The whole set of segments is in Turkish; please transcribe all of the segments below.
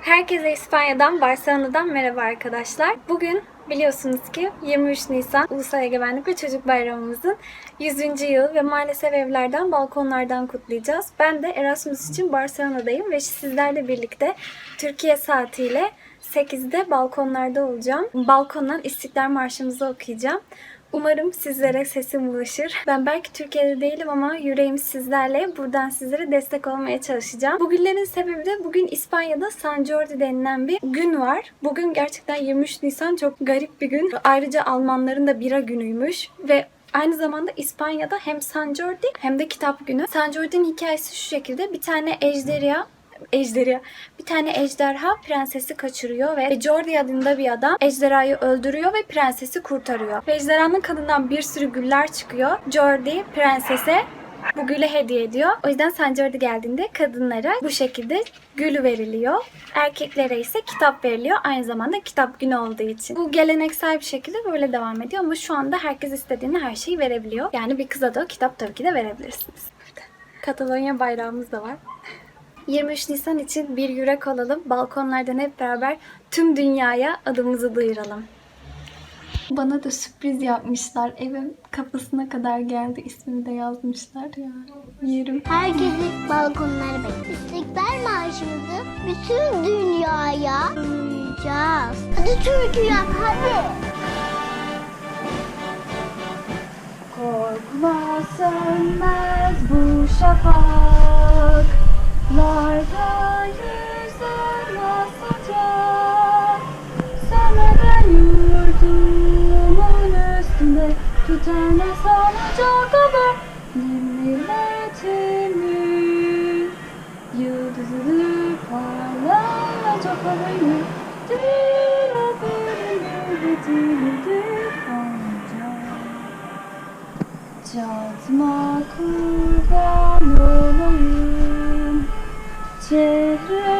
Herkese İspanya'dan, Barcelona'dan merhaba arkadaşlar. Bugün biliyorsunuz ki 23 Nisan Ulusal Egemenlik ve Çocuk Bayramımızın 100. yılı ve maalesef evlerden, balkonlardan kutlayacağız. Ben de Erasmus için Barcelona'dayım ve sizlerle birlikte Türkiye saatiyle 8'de balkonlarda olacağım. Balkondan İstiklal Marşımızı okuyacağım. Umarım sizlere sesim ulaşır. Ben belki Türkiye'de değilim ama yüreğim sizlerle. Buradan sizlere destek olmaya çalışacağım. Bugünlerin sebebi de bugün İspanya'da San Jordi denilen bir gün var. Bugün gerçekten 23 Nisan çok garip bir gün. Ayrıca Almanların da bira günüymüş ve Aynı zamanda İspanya'da hem San Jordi hem de kitap günü. San Jordi'nin hikayesi şu şekilde. Bir tane ejderha ejderha. Bir tane ejderha prensesi kaçırıyor ve Jordi adında bir adam ejderhayı öldürüyor ve prensesi kurtarıyor. Ve ejderhanın kanından bir sürü güller çıkıyor. Jordi prensese bu gülü hediye ediyor. O yüzden San Jordi geldiğinde kadınlara bu şekilde gül veriliyor. Erkeklere ise kitap veriliyor. Aynı zamanda kitap günü olduğu için. Bu geleneksel bir şekilde böyle devam ediyor ama şu anda herkes istediğini her şeyi verebiliyor. Yani bir kıza da kitap tabii ki de verebilirsiniz. Katalonya bayrağımız da var. 23 Nisan için bir yürek olalım. Balkonlardan hep beraber tüm dünyaya adımızı duyuralım. Bana da sürpriz yapmışlar. Evim kapısına kadar geldi. İsmini de yazmışlar ya. Yerim. Herkesi balkonlara bekliyor. İstiklal Marşımızı bütün dünyaya duyuracağız. Hadi Türkiye hadi. Korkma sönmez bu şafaklarda yurdumun üstünde tütene sanacak haber. Ne milletimin yıldızı parlayacak havayı Dil haberin üretilidir ancak. Çatma kurban olayım. Çehreni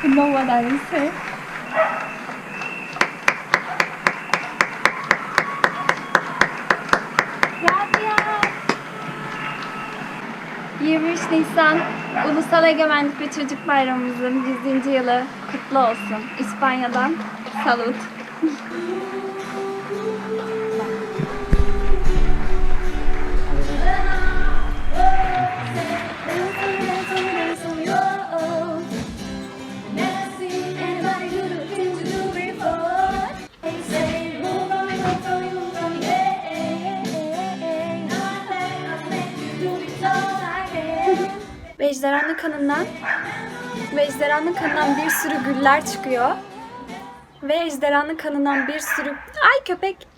know what I say? Gracias. 23 Nisan Ulusal Egemenlik ve Çocuk Bayramımızın 100. yılı kutlu olsun. İspanya'dan salut. ejderhanın kanından ve ejderhanın kanından bir sürü güller çıkıyor. Ve ejderhanın kanından bir sürü... Ay köpek!